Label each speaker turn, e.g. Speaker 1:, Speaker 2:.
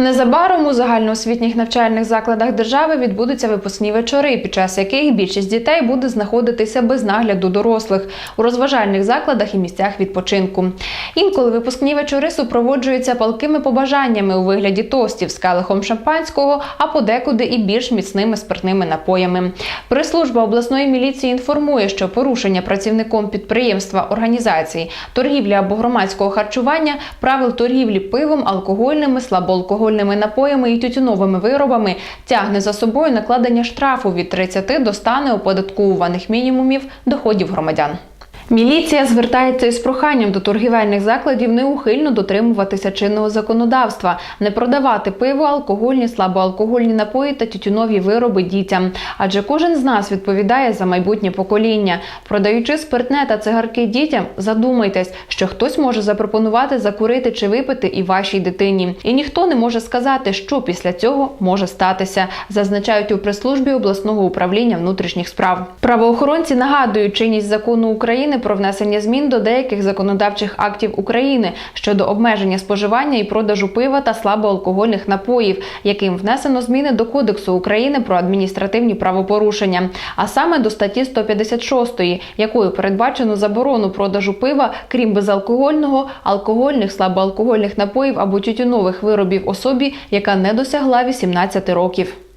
Speaker 1: Незабаром у загальноосвітніх навчальних закладах держави відбудуться випускні вечори, під час яких більшість дітей буде знаходитися без нагляду дорослих у розважальних закладах і місцях відпочинку. Інколи випускні вечори супроводжуються палкими побажаннями у вигляді тостів з келихом шампанського, а подекуди і більш міцними спиртними напоями. Прес-служба обласної міліції інформує, що порушення працівником підприємства, організації, торгівлі або громадського харчування правил торгівлі пивом, алкогольними, слабоалкогольними напоями і тютюновими виробами тягне за собою накладення штрафу від 30 до 100 неоподаткованих мінімумів доходів громадян. Міліція звертається із проханням до торгівельних закладів неухильно дотримуватися чинного законодавства, не продавати пиво, алкогольні, слабоалкогольні напої та тютюнові вироби дітям. Адже кожен з нас відповідає за майбутнє покоління. Продаючи спиртне та цигарки дітям, задумайтесь, що хтось може запропонувати закурити чи випити і вашій дитині. І ніхто не може сказати, що після цього може статися, зазначають у прес-службі обласного управління внутрішніх справ. Правоохоронці нагадують чинність закону України про внесення змін до деяких законодавчих актів України щодо обмеження споживання і продажу пива та слабоалкогольних напоїв, яким внесено зміни до Кодексу України про адміністративні правопорушення, а саме до статті 156, якою передбачено заборону продажу пива, крім безалкогольного, алкогольних, слабоалкогольних напоїв або тютюнових виробів особі, яка не досягла 18 років.